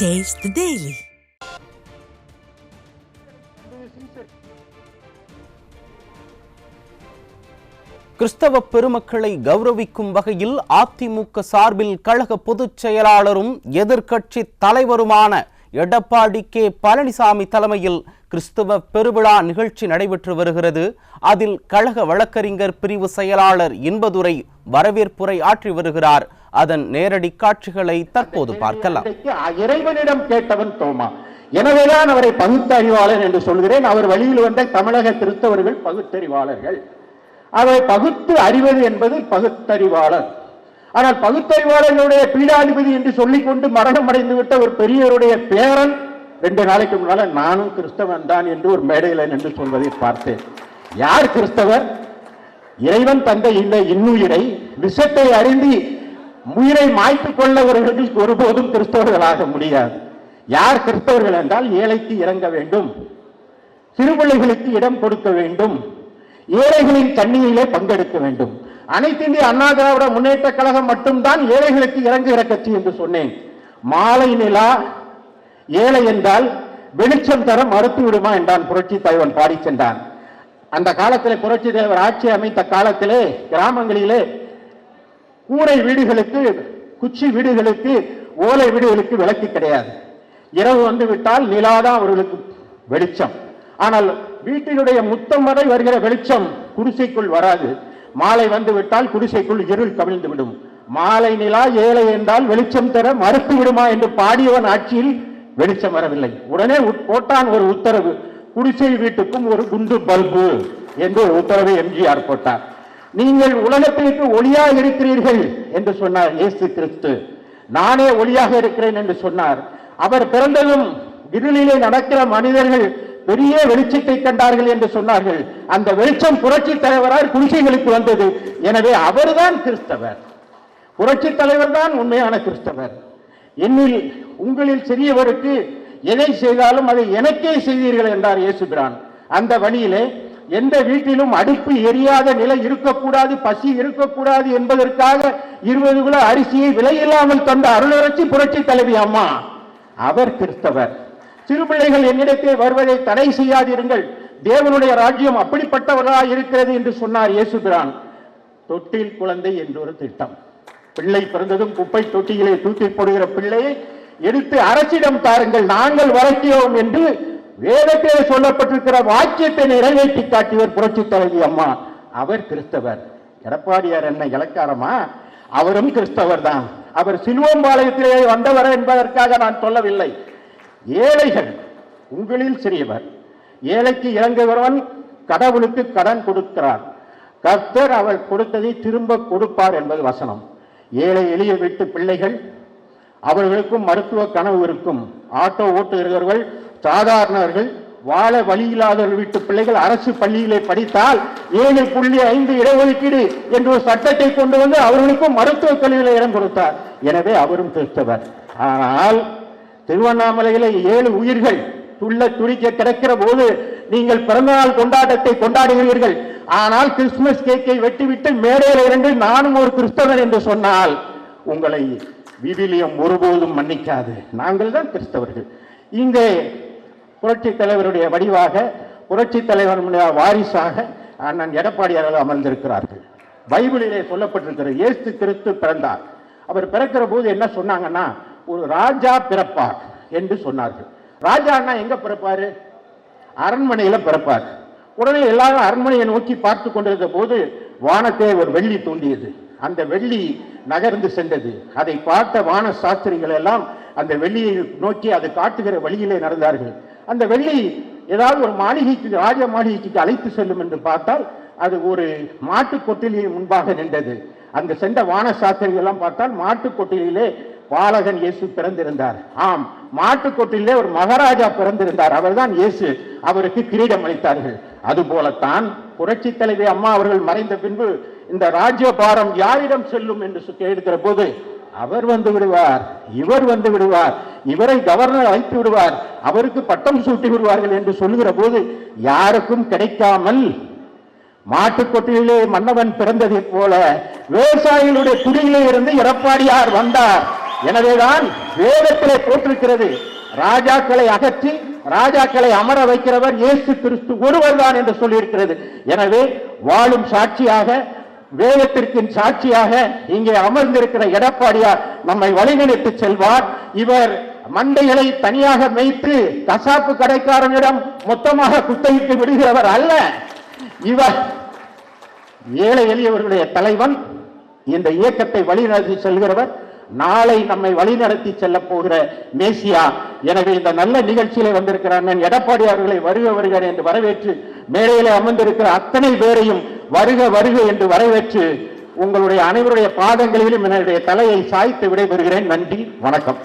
Taste the Daily. கிறிஸ்தவ பெருமக்களை கௌரவிக்கும் வகையில் அதிமுக சார்பில் கழக பொதுச் செயலாளரும் எதிர்க்கட்சி தலைவருமான எடப்பாடி கே. பழனிசாமி தலைமையில் கிறிஸ்தவ பெருவிழா நிகழ்ச்சி நடைபெற்று வருகிறது. அதில் கழக வழக்கறிஞர் பிரிவு செயலாளர் இன்பதுரை வரவேற்புரை ஆற்றி வருகிறார். அதன் நேரடி காட்சிகளை தற்போது பார்க்கலாம். இறைவனிடம் கேட்டவன் தோமா. எனவேதான் அவரை பகுத்தறிவாளன் என்று சொல்கிறேன். அவர் வழியில் வந்த தமிழக கிறிஸ்தவர்கள் பகுத்தறிவாளர்கள். அவரை பகுத்து அறிவது என்பது பகுத்தறிவாளர். ஆனால் பகுத்தறிவாளர்களுடைய பீடாதிபதி என்று சொல்லிக்கொண்டு மரணம் அடைந்து விட்ட ஒரு பெரியவருடைய பேரன் ரெண்டு நாளைக்கு முன்னால நானும் கிறிஸ்தவன் தான் என்று ஒரு மேடையில் நின்று சொல்வதை பார்த்தேன். யார் கிறிஸ்தவர்? இறைவன் தந்தை இந்த இன்னுயிரை. விஷத்தை அறிந்து உயிரை மாய்த்துக் கொள்ளவர்களுக்கு ஒருபோதும் கிறிஸ்தவர்களாக முடியாது. யார் கிறிஸ்தவர்கள் என்றால் ஏழைக்கு இறங்க வேண்டும். சிறுபிள்ளைகளுக்கு இடம் கொடுக்க வேண்டும். ஏழைகளின் கண்ணியிலே பங்கெடுக்க வேண்டும். அனைத்து இந்திய அண்ணா திராவிட முன்னேற்ற கழகம் மட்டும்தான் ஏழைகளுக்கு இறங்குகிற கட்சி என்று சொன்னேன். மாலை நிலா ஏழை என்றால் வெளிச்சம் தர மறுத்து விடுமா என்றான் புரட்சி தலைவன் பாடி சென்றான். அந்த காலத்திலே புரட்சி தலைவர் ஆட்சி அமைத்த காலத்திலே கிராமங்களிலே கூரை வீடுகளுக்கு குச்சி வீடுகளுக்கு ஓலை வீடுகளுக்கு விளக்கு கிடையாது. இரவு வந்து விட்டால் நிலாதான் அவர்களுக்கு வெளிச்சம். ஆனால் வீட்டினுடைய முத்தம் வரை வருகிற வெளிச்சம் குடிசைக்குள் வராது. மாலை வந்து விட்டால் குடிசைக்குள் இருள் கவிழ்ந்து விடும். மாலை நிலா ஏழை என்றால் வெளிச்சம் தர மறுத்து விடுமா என்று பாடியவன் ஆட்சியில் வெளிச்சம் வரவில்லை. உடனே உட்- போட்டான் ஒரு உத்தரவு. குடிசை வீட்டுக்கும் ஒரு குண்டு பல்பு என்று ஒரு உத்தரவை எம்ஜிஆர் போட்டார். நீங்கள் உலகத்திற்கு ஒளியாக இருக்கிறீர்கள் என்று சொன்னார் இயேசு கிறிஸ்து. நானே ஒளியாக இருக்கிறேன் என்று சொன்னார். அவர் பிறந்ததும் இருளிலே நடக்கிற மனிதர்கள் பெரிய வெளிச்சத்தை கண்டார்கள் என்று சொன்னார்கள். அந்த வெளிச்சம் புரட்சி தலைவரால் குடிசைகளுக்கு வந்தது. எனவே அவர்தான் கிறிஸ்தவர். புரட்சி தலைவர் தான் உண்மையான கிறிஸ்தவர். என்னில் உங்களில் சிறியவருக்கு எதை செய்தாலும் அதை எனக்கே செய்தீர்கள் என்றார் இயேசுபிரான் அந்த வழியிலே எந்த வீட்டிலும் அடுப்பு எரியாத நிலை இருக்கக்கூடாது பசி இருக்கக்கூடாது என்பதற்காக இருபது கிலோ அரிசியை விலையில்லாமல் தந்த அருளரசி புரட்சி தலைவி அம்மா. அவர் கிறிஸ்தவர். சிறுபிள்ளைகள் என்னிடத்தே வருவதை தடை செய்யாதிருங்கள். தேவனுடைய ராஜ்யம் அப்படிப்பட்டவர்களாக இருக்கிறது என்று சொன்னார் இயேசுபிரான் தொட்டில் குழந்தை என்றொரு திட்டம். பிள்ளை பிறந்ததும் குப்பை தொட்டியிலே தூக்கி போடுகிற பிள்ளையை எடுத்து அரசிடம் தாருங்கள் நாங்கள் வளர்க்கிறோம் என்று வேதத்தில் சொல்லப்பட்டிருக்கிற வாக்கியத்தை நிறைவேற்றி காட்டியவர் புரட்சி தலைவி அம்மா. அவர் கிறிஸ்தவர். எடப்பாடியார் என்ன இலக்காரமா? அவரும் கிறிஸ்தவர் தான் அவர் சிலுவம்பாளையத்திலே வந்தவர் என்பதற்காக நான் சொல்லவில்லை. ஏழைகள் உங்களில் சிறியவர். ஏழைக்கு இறங்குகிறவன் கடவுளுக்கு கடன் கொடுக்கிறார் கர்த்தர் அவர் கொடுத்ததை திரும்ப கொடுப்பார் என்பது வசனம். ஏழை எளிய வீட்டு பிள்ளைகள் அவர்களுக்கும் மருத்துவ கனவு இருக்கும். ஆட்டோ ஓட்டுகிறவர்கள் சாதாரணர்கள் வாழ வழி இல்லாதவர்கள் வீட்டு பிள்ளைகள் அரசு பள்ளியிலே படித்தால் ஏழு புள்ளி ஐந்து இடஒதுக்கீடு என்ற ஒரு சட்டத்தை கொண்டு வந்து அவர்களுக்கும் மருத்துவக் கல்வியில இடம் கொடுத்தார். எனவே அவரும் கிறிஸ்தவர் ஆனால் திருவண்ணாமலையில ஏழு உயிர்கள் துள்ள துடிக்க கிடக்கிற போது நீங்கள் பிறந்தநாள் கொண்டாட்டத்தை கொண்டாடுகிறீர்கள். ஆனால் கிறிஸ்துமஸ் கேக்கை வெட்டிவிட்டு மேடையில் இருந்து நானும் ஒரு கிறிஸ்தவன் என்று சொன்னால் உங்களை விவிலியம் ஒருபோதும் மன்னிக்காது. நாங்கள் தான் கிறிஸ்தவர்கள். இங்கே புரட்சி தலைவருடைய வடிவாக புரட்சி தலைவருடைய வாரிசாக அண்ணன் எடப்பாடியார் அமர்ந்திருக்கிறார்கள். பைபிளிலே சொல்லப்பட்டிருக்கிறது இயேசு கிறிஸ்து பிறந்தார். அவர் பிறக்கிற போது என்ன சொன்னாங்கன்னா ஒரு ராஜா பிறப்பார் என்று சொன்னார்கள். ராஜான்னா எங்க பிறப்பாரு? அரண்மனையில பிறப்பார். உடனே எல்லாரும் அரண்மனையை நோக்கி பார்த்து கொண்டிருந்த போது வானத்தை ஒரு வெள்ளி தோண்டியது அந்த வெள்ளி நகர்ந்து சென்றது. அதை பார்த்த வான சாஸ்திரிகள் எல்லாம் அந்த வெள்ளியை நோக்கி அது காட்டுகிற வழியிலே நடந்தார்கள். அந்த வெள்ளி ஏதாவது ஒரு மாளிகைக்கு ராஜ மாளிகைக்கு அழைத்து செல்லும் என்று பார்த்தால் அது ஒரு மாட்டு கொட்டிலியின் முன்பாக நின்றது. அங்கு சென்ற வான சாஸ்திரிகள் பார்த்தால் மாட்டு கொட்டிலே பாலகன் இயேசு பிறந்திருந்தார். ஆம் மாட்டுக்கொட்டிலே ஒரு மகாராஜா பிறந்திருந்தார். அவர்தான் இயேசு. அவருக்கு கிரீடம் அளித்தார்கள். அதுபோலத்தான் புரட்சி தலைவி அம்மா அவர்கள் மறைந்த பின்பு இந்த ராஜ்யபாரம் யாரிடம் செல்லும் என்று சு- போது அவர் வந்து விடுவார் இவர் வந்து விடுவார். இவரை கவர்னர் அழைத்து விடுவார். அவருக்கு பட்டம் சூட்டி விடுவார்கள் என்று சொல்லுகிற போது யாருக்கும் கிடைக்காமல் மாட்டுக்கொட்டிலே மன்னவன் பிறந்ததைப் போல விவசாயிகளுடைய துணியிலே இருந்து எடப்பாடியார் வந்தார். எனவேதான் வேதத்திலே போட்டிருக்கிறது. ராஜாக்களை அகற்றி ராஜாக்களை அமர வைக்கிறவர் இயேசு கிறிஸ்து ஒருவர் தான் என்று சொல்லியிருக்கிறது. எனவே வாழும் சாட்சியாக வேதத்திற்கு சாட்சியாக இங்கே அமர்ந்திருக்கிற எடப்பாடியார் நம்மை வழிநடத்தி செல்வார். இவர் மண்டைகளை தனியாக மேய்த்து கசாப்பு கடைக்காரனிடம் மொத்தமாக குத்தகைக்கு விடுகிறவர் அல்ல. இவர் ஏழை எளியவர்களுடைய தலைவன். இந்த இயக்கத்தை வழிநடத்தி செல்கிறவர். நாளை நம்மை வழிநடத்தி செல்ல போகிற மேசியா. எனவே இந்த நல்ல நிகழ்ச்சியிலே வந்திருக்கிற அண்ணன் எடப்பாடி அவர்களை வருக என்று வரவேற்று மேடையிலே அமர்ந்திருக்கிற அத்தனை பேரையும் வருக வருக என்று வரவேற்று உங்களுடைய அனைவருடைய பாதங்களிலும் என்னுடைய தலையை சாய்த்து விடைபெறுகிறேன். நன்றி வணக்கம்.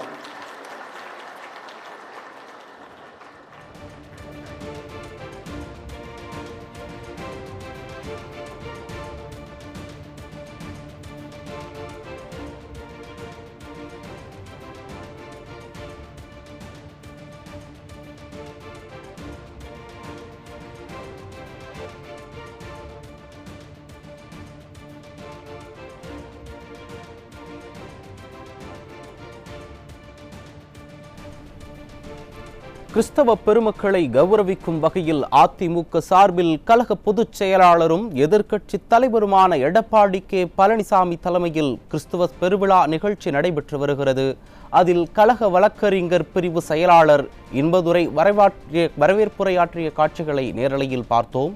கிறிஸ்தவ பெருமக்களை கௌரவிக்கும் வகையில் அதிமுக சார்பில் கழக பொதுச் செயலாளரும் எதிர்க்கட்சி தலைவருமான எடப்பாடி கே. பழனிசாமி தலைமையில் கிறிஸ்துவ பெருவிழா நிகழ்ச்சி நடைபெற்று வருகிறது. அதில் கழக வழக்கறிஞர் பிரிவு செயலாளர் இன்பதுரை வரவாற்றிய வரவேற்புரையாற்றிய காட்சிகளை நேரலையில் பார்த்தோம்.